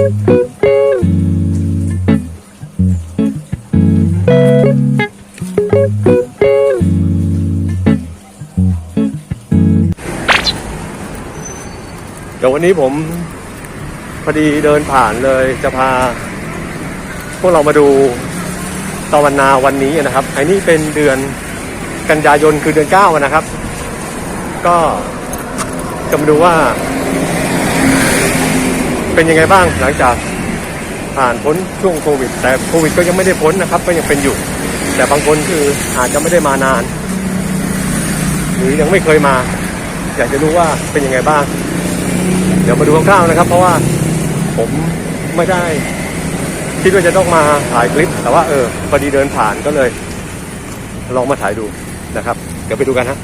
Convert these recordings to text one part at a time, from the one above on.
เดี๋ยววันนี้ผมพอดีเดินผ่านเลยจะพา พวกเรามาดูตะวันนาวันนี้นะครับไอ้นี่เป็นเดือนกันยายนคือเดือนเก้านะครับ ก็จะมาดูว่า เป็นยังไงบ้างหลังจากผ่านพ้นช่วงโควิด แต่โควิดก็ยังไม่ได้พ้นนะครับ ก็ยังเป็นอยู่ แต่บางคนคืออาจจะไม่ได้มานาน หรือยังไม่เคยมา อยากจะรู้ว่าเป็นยังไงบ้าง เดี๋ยวมาดูคร่าวๆนะครับ เพราะว่าผมไม่ได้คิดว่าจะต้องมาถ่ายคลิป แต่ว่าเออพอดีเดินผ่านก็เลย ลองมาถ่ายดูนะครับ เดี๋ยวไปดูกันฮะ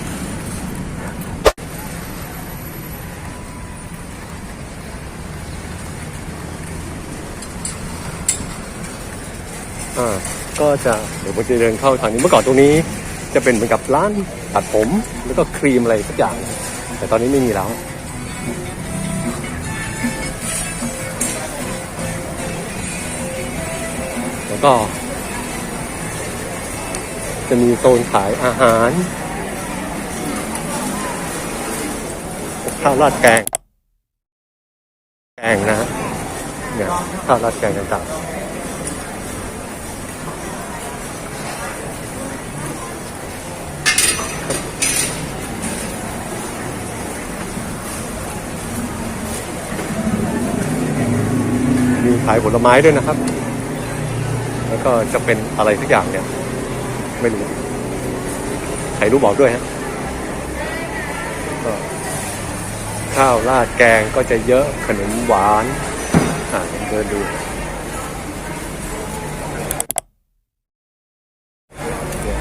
อ่าก็จะเดี๋ยวผมจะเดินเข้าทางนี้เมื่อก่อนตรงนี้ จะเป็นเหมือนกับร้านตัดผมแล้วก็ครีมอะไรสักอย่าง แต่ตอนนี้ไม่มีแล้วแล้วก็ จะมีโซนขายอาหารข้าวราดแกง แกงนะฮะเนี่ยข้าวราดแกงต่างๆ ขายผลไม้ด้วยนะครับ แล้วก็จะเป็นอะไรสักอย่างเนี่ย ไม่รู้ใครรู้บอกด้วยฮะก็ข้าวราดแกงก็จะเยอะขนมหวาน อ่าเดินดูเนี่ย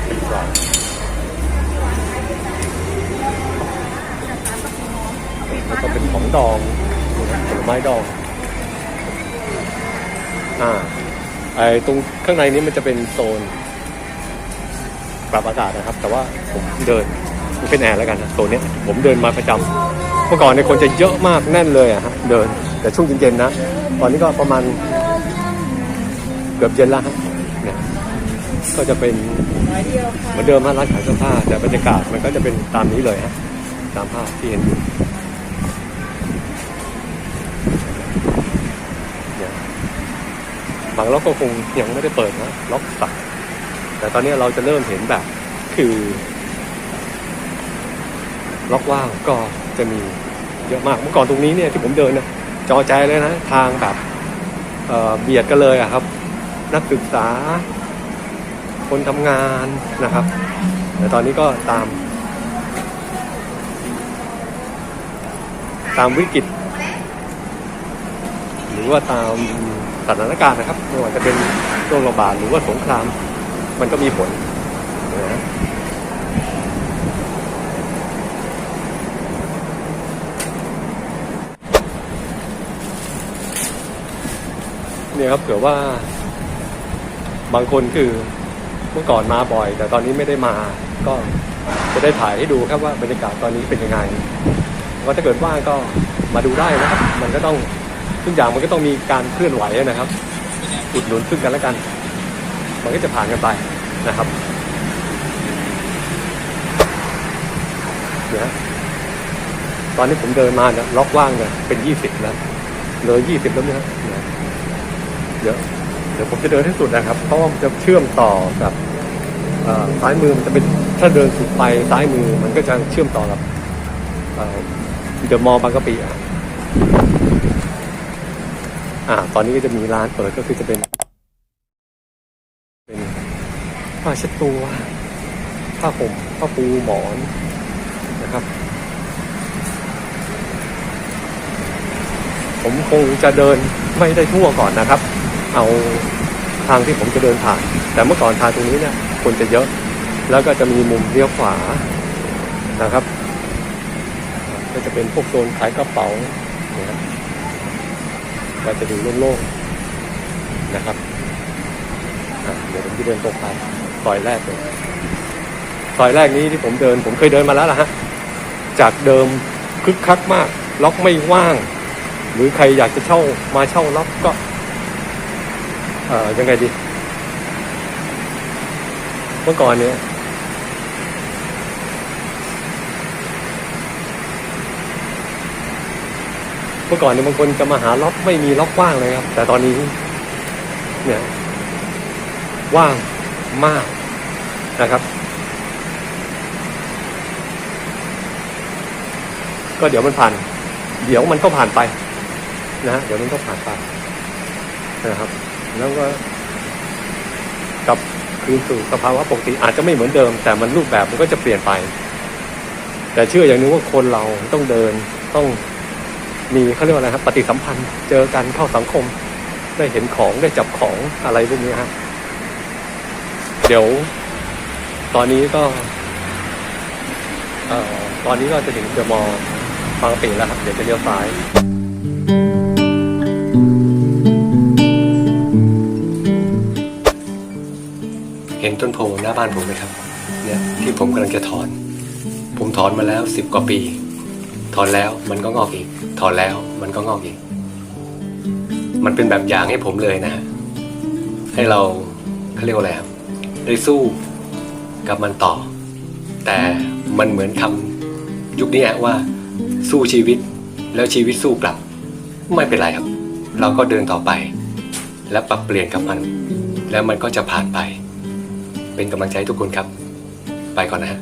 เป็นกล่องแล้วก็เป็นของดองผลไม้ดอง อ่าไอ้ตรงข้างในนี้มันจะเป็นโซน ปรับอากาศนะครับ แต่ว่าผมเดินมันเป็นแอร์แล้วกันนะโซนเนี้ยผมเดินมาประจำเมื่อก่อนเนี่ยคนจะเยอะมากแน่นเลยอะฮะเดิน แต่ช่วงเย็นๆนะ ตอนนี้ก็ประมาณเกือบเย็นล้วฮะเนี่ยก็จะเป็นเหมือนเดิมฮะร้านขายเสื้อผ้าแต่บรรยากาศมันก็จะเป็นตามนี้เลยฮะตามภาพที่เห็นอยู่ บางล็อกก็คงยังไม่ได้เปิดนะล็อกสักแต่ตอนนี้เราจะเริ่มเห็นแบบคือ ล็อกว่างก็จะมีเยอะมากเมื่อก่อนตรงนี้เนี่ยที่ผมเดินนะจอใจเลยนะ ทางแบบเเบียดกันเลยอะครับ นักศึกษา คนทำงานนะครับ แต่ตอนนี้ก็ตาม ตามวิกฤต หรือว่าตาม สถานการณ์นะครับไม่ว่าจะเป็นโรคระบาดหรือว่าสงคราม มันก็มีผลนะเนี่ยครับเผื่อว่าบางคนคือเมื่อก่อนมาบ่อย แต่ตอนนี้ไม่ได้มาก็จะได้ถ่ายให้ดูครับว่าบรรยากาศตอนนี้เป็นยังไงว่าถ้าเกิดว่างก็มาดูได้นะครับ มันก็ต้อง ทุกอย่างมันก็ต้องมีการเคลื่อนไหวนะครับ อุดหนุนซึ่งกันและกัน มันก็จะผ่านกันไปนะครับเนี่ยตอนนี้ผมเดินมาเนี่ยล็อกว่างเนี่ยเป็นยี่สิบแล้วเลยยี่สิบแล้วเนี่ยเยเดี๋ยวเดี๋ยวผมจะเดินให้สุดนะครับ เพราะว่าจะเชื่อมต่อกับซ้ายมือมันจะเป็นถ้าเดินสุดไปซ้ายมือมันก็จะเชื่อมต่อกับเดอะมอลล์บางกะปิ อ่า ตอนนี้ก็จะมีร้านเปิดก็คือจะเป็น เป็นผ้าเช็ดตัวผ้าห่มผ้าปูหมอนนะครับ ผมคงจะเดินไม่ได้ทั่วก่อนนะครับ เอาทางที่ผมจะเดินผ่าน แต่เมื่อก่อนทางตรงนี้เนี่ยคนจะเยอะ แล้วก็จะมีมุมเลี้ยวขวานะครับ ก็จะเป็นพวกโซนขายกระเป๋านะครับ ก็จะดูโล่งๆนะครับเดี๋ยวผมจะเดินตรงไปซอยแรกเลยซอยแรกนี้ที่ผมเดิน ผมเคยเดินมาแล้วล่ะฮะจากเดิมคึกคักมาก ล็อกไม่ว่าง หรือใครอยากจะเช่ามาเช่ารับก็ เอ่อยังไงดี เมื่อก่อนเนี่ย เมื่อก่อนเนี่ยบางคนจะมาหาล็อกไม่มีล็อกว่างเลยครับ แต่ตอนนี้ เนี่ย ว่างมากนะครับ ก็เดี๋ยวมันผ่าน เดี๋ยวมันก็ผ่านไป นะฮะเดี๋ยวมันก็ผ่านไปนะครับ แล้วก็กลับคืนสู่สภาวะปกติอาจจะไม่เหมือนเดิม แต่มันรูปแบบมันก็จะเปลี่ยนไป แต่เชื่ออย่างนึงว่าคนเราต้องเดินต้อง มีเขาเรียกว่าอะไรครับปฏิสัมพันธ์เจอกันเข้าสังคม ได้เห็นของได้จับของอะไรพวกนี้ฮะเดี๋ยว ตอนนี้ก็เอ่อตอนนี้ก็จะถึงเดอะมอลล์บางปิแล้วครับ เดี๋ยวจะเลี้ยวซ้ายเห็นต้นโพหน้าบ้านผมไหมครับ เนี่ยที่ผมกำลังจะถอน ผมถอนมาแล้วสิบกว่าปี ถอนแล้วมันก็งอกอีก ถอนแล้วมันก็งอกอีก มันเป็นแบบอย่างให้ผมเลยนะฮะให้เราเขาเรียกว่าอะไรครับได้สู้กับมันต่อ แต่มันเหมือนคำยุคนี้ว่า สู้ชีวิตแล้วชีวิตสู้กลับ ไม่เป็นไรครับ เราก็เดินต่อไป และปรับเปลี่ยนกับมัน แล้วมันก็จะผ่านไป เป็นกำลังใจให้ทุกคนครับ ไปก่อนนะฮะ